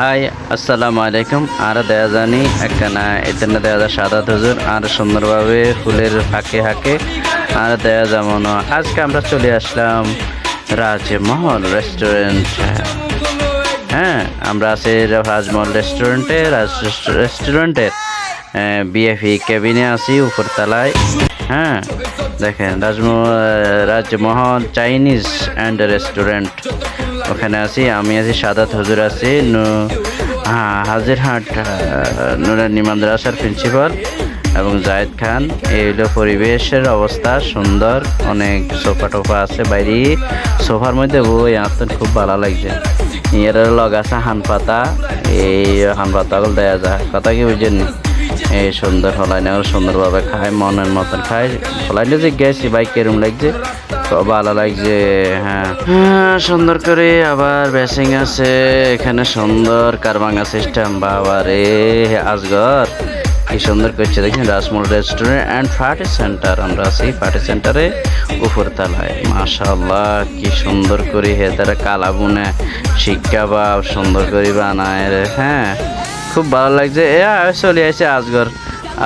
High, আসসালামু আলাইকুম। আর দেয়া জানি, একটা একখানা এখানে দেয়া যায় সাদা হুজুর, আর সুন্দরভাবে ফুলের হাকে হাঁকে। আর দেয়া যেমন আজকে আমরা চলে আসলাম রাজমহল রেস্টুরেন্ট হ্যাঁ আমরা আছি রাজমহল রেস্টুরেন্টে রাজ রেস্টুরেন্টের বিএফি কেবিনে আছি, উপরতলায়। হ্যাঁ দেখেন, Rajmahal Rajmahal Chinese and restaurant ওখানে আছি, আমি আছি, সাদাত হুজুর আছি হ্যাঁ হাজিরহাট নুরানি মাদ্রাসার প্রিন্সিপাল এবং জায়েদ খান। এই হলো পরিবেশের অবস্থা, সুন্দর, অনেক সোফা টোফা আছে বাইরে। সোফার মধ্যে বই আসতেন খুব ভালো লাগছে। এর লগ আছে হান পাতা, এই হান পাতাগুলো দেওয়া যায়। কথা কি বুঝেন এই সুন্দর হলাই না, সুন্দরভাবে খায়, মনের মতন খায়। হলাইলে যে গেছি বাইক কেরম লাগছে। খুব ভালো লাগছে হ্যাঁ। হ্যাঁ, সুন্দর করে আবার বেসিং আছে এখানে সুন্দর কারবাঙ্গা সিস্টেম বাবা রে আজগর। কি সুন্দর করছে দেখেন Rasmal restaurant and party centre আমরা আছি পার্টি সেন্টারে উপরতলায় মাশাল্লাহ কি সুন্দর করে হে তারা কালা বুনে শিক্ষা বা সুন্দর করে বানায় রে হ্যাঁ। খুব ভালো লাগছে। এ চলে আসছে আজগর।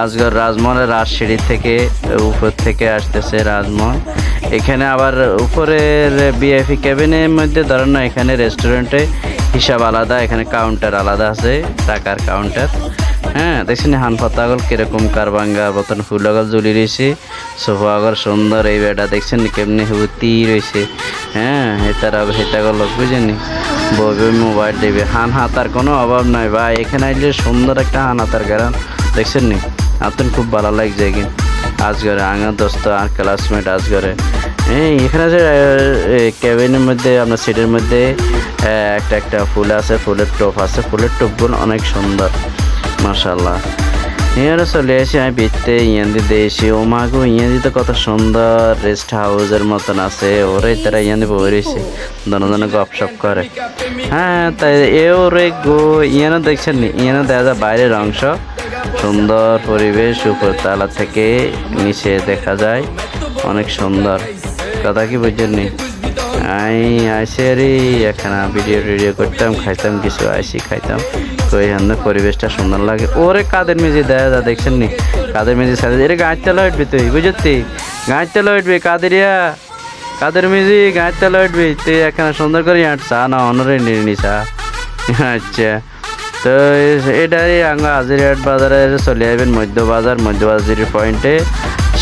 আজগর রাজমহলের রাজসিঁড়ি থেকে উপর থেকে আসতেছে রাজমহল। এখানে আবার উপরের বিএফি ক্যাবিনের মধ্যে, ধরেন না, এখানে রেস্টুরেন্টে হিসাব আলাদা, এখানে কাউন্টার আলাদা আছে, টাকার কাউন্টার হ্যাঁ দেখছেন হান পাতাগল কীরকম কারবাঙ্গার মতন ফুলগল ঝুলি রয়েছে সোফাগল সুন্দর, এই বেটা দেখছেন কেমনি হুতি রয়েছে। হ্যাঁ হেতারা হেতাগল বুঝেনি? বইবে মোবাইল দেবে। হান হাতার কোনো অভাব নাই, ভাই। এখানে আইলে সুন্দর একটা হান হাতার গারান দেখছেন নি আপনার খুব ভালো লাগছে কি আজগরে আঙা দোস্ত, আর ক্লাসমেট আজগরে। এখানে যে ক্যাবিনের মধ্যে আপনার সিটের মধ্যে একটা একটা ফুল আছে, ফুলের টোপ আছে, ফুলের টোপগুলো অনেক সুন্দর মাশাল্লাহ এখানে চলে এসে আমি বিতে ইয়ান্দি দেশি। ও মাগো ইয়ান্দি তো কত সুন্দর রেস্ট হাউসের মতন আছে। ওরে, তারা ইয়ান্দি বই রয়েছে। দনে দনে গপসপ করে। হ্যাঁ তাই, এ ওরে গো ইয়ানো দেখছেন ইয়ানো দেখা যায় বাইরের অংশ। সুন্দর পরিবেশ উপরতলা থেকে নিচে দেখা যায়। অনেক সুন্দর। কথা কি নি? আই আইসে রে এখানে ভিডিও টিডিও করতাম, খাইতাম, কিছু আইসি, খাইতাম। তো এখানে পরিবেশটা সুন্দর লাগে। ওরে কাদের মেজি দেয় যা দেখছেন নি? কাদের মেজি সাথে এরে গাছ তেলা উঠবি তুই বুঝতি গাছ তেলা উঠবি, কাদেরিয়া। কাদের মেজি গাছ তেলা তুই এখানে সুন্দর করে হাঁটছা না অনরে নিয়ে নিছা আচ্ছা। তো এটাই আঙ্গা হাজিরহাট বাজারে চলে যাবেন মধ্য বাজার মধ্য বাজার পয়েন্টে।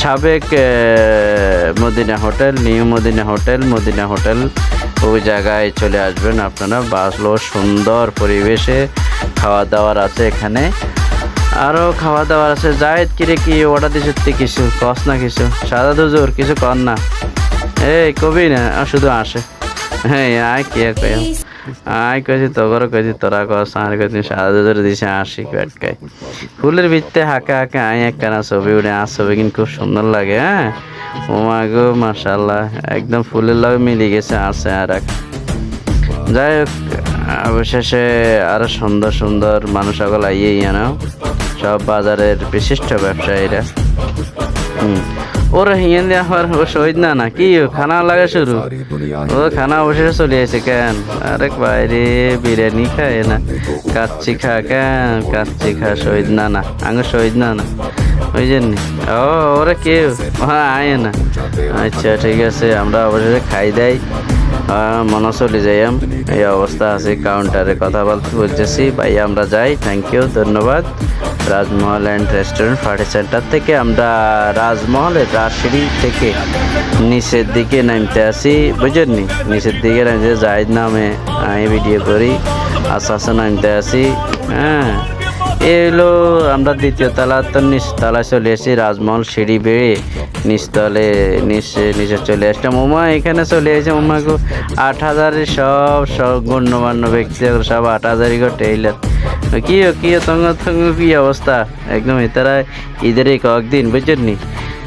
সাবেক Madina hotel, new Madina hotel Madina hotel, ওই জায়গায় চলে আসবেন আপনারা। বাসলো সুন্দর পরিবেশে খাওয়া দাওয়ার আছে এখানে। আরও খাওয়া দাওয়ার আছে। জায়েদ কিরে, কি অর্ডার দিছে তুই? কিছু কস না কিছু। সাদা দুজোর কিছু কর না। এই, কবি না, শুধু আসে হ্যাঁ আয়, কি কই আয় কইছি তোর কইছি, তোরা কস আর কইছি সাদা দুজোর দিছে, আসি পেটকাই ফুলের ভিত্তে হাঁকে হাঁকে আয় একখানা ছবি উঠে আর ছবি কিন্তু খুব সুন্দর লাগে হ্যাঁ? ও মা গো মাশাল্লাহ একদম ফুলের লগে মিলে গেছে, আছে আর এক। যাই হোক, অবশেষে আরও সুন্দর সুন্দর মানুষ সকল আইয়ে জানো সব বাজারের বিশিষ্ট ব্যবসায়ীরা। হুম। ওরা হিয়েন দিয়ে আমার ও শহীদ না না? কি খানা লাগা শুরু? ও খানা অবশেষে চলে আসে কেন? আরে বাইরে বিরিয়ানি খায় না। কাচ্চি খা কেন? কাচ্চি খা শহীদ না না? আঙ্গ শহীদ না না? নি? ও, ওরা কেউ? হ্যাঁ আয় না। আচ্ছা ঠিক আছে, আমরা অবশেষে খাই দেয় মনে চলে যাইম এই অবস্থা আছে কাউন্টারে কথা বলতে বলতেছি। ভাই, আমরা যাই। থ্যাংক ইউ ধন্যবাদ। Rajmahal and restaurant party centre থেকে আমরা রাজমহলের রাজসিঁড়ি থেকে নিচের দিকে নামতে আসি বুঝলেন নি নিচের দিকে নামতে যাই নামে আমি ভিডিও করি আস্তে আস্তে নামতে আসি হ্যাঁ। এই হলো আমরা দ্বিতীয় তলা, তো নিচ তলায় চলে এসেছি রাজমহল সিঁড়ি বেড়ে নিচতলে নিচে নিচে চলে আসলাম। উমা, এখানে চলে এসেছে উমাকে আট হাজারের সব সব গণ্যমান্য ব্যক্তি সব আট হাজারই ঘটে এলেন কি কি ও, তঙ্গ তঙ্গ কি অবস্থা? একদম এতারা ঈদের এই কয়েকদিন বুঝছেন নি?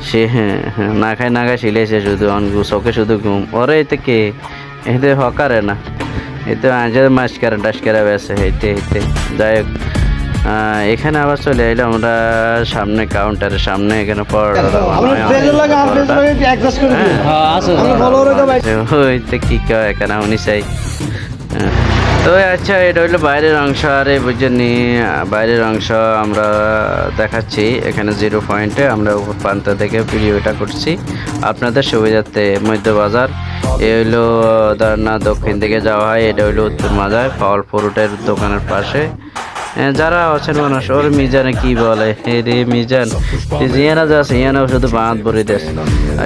সে হ্যাঁ হ্যাঁ না খায় না খায় শিলেছে শুধু অনগু চোখে শুধু ঘুম। ওরে এতে কে? এতে হকারে না। এতে আজের মাছ কারা টাস কারা বেছে হেঁটে হেঁটে। যাই হোক এখানে আবার চলে এলো আমরা সামনে কাউন্টারের সামনে এখানে ওই তো কি কয় এখানে উনি চাই হ্যাঁ। তো আচ্ছা এটা হলো বাইরের অংশ, আর এই বুঝেনি বাইরের অংশ আমরা দেখাচ্ছি। এখানে জিরো পয়েন্টে আমরা উপর প্রান্ত থেকে ভিডিওটা করছি। আপনাদের সুবিধার্থে মধ্য বাজার, এ হইল না দক্ষিণ দিকে যাওয়া হয়, এটা হইল উত্তর মাজার ফল ফ্রুটের দোকানের পাশে। যারা আছেন মানুষ, ওর মিজানে কি বলে? রে মিজান, তুই জিয়ানা যাস ইয়ানা শুধু বাঁধ ভরে দেস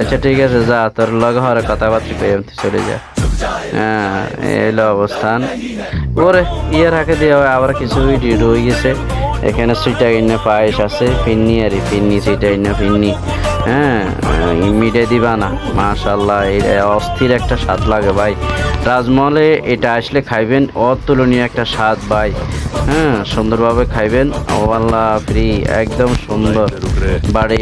আচ্ছা ঠিক আছে, যা, তোর লগে হরে কথাবার্তা পেয়ে চলে যা হ্যাঁ এই অবস্থান। ওরে ইয়ের হাকে দিয়ে আবার কিছু ভিডিও রয়ে গেছে। এখানে সুইটা ইন্না পায়েস আছে, ফিন্নি আর, ফিন্নি সুইটা ইন্না ফিন্নি। হ্যাঁ মিটে দিবা না। মাশাল্লাহ এটা অস্থির একটা স্বাদ লাগে ভাই। রাজমহলে এটা আসলে খাইবেন, অতুলনীয় একটা স্বাদ ভাই। হ্যাঁ সুন্দরভাবে খাইবেন। ও আল্লাহ ফ্রি একদম সুন্দর। বাড়ি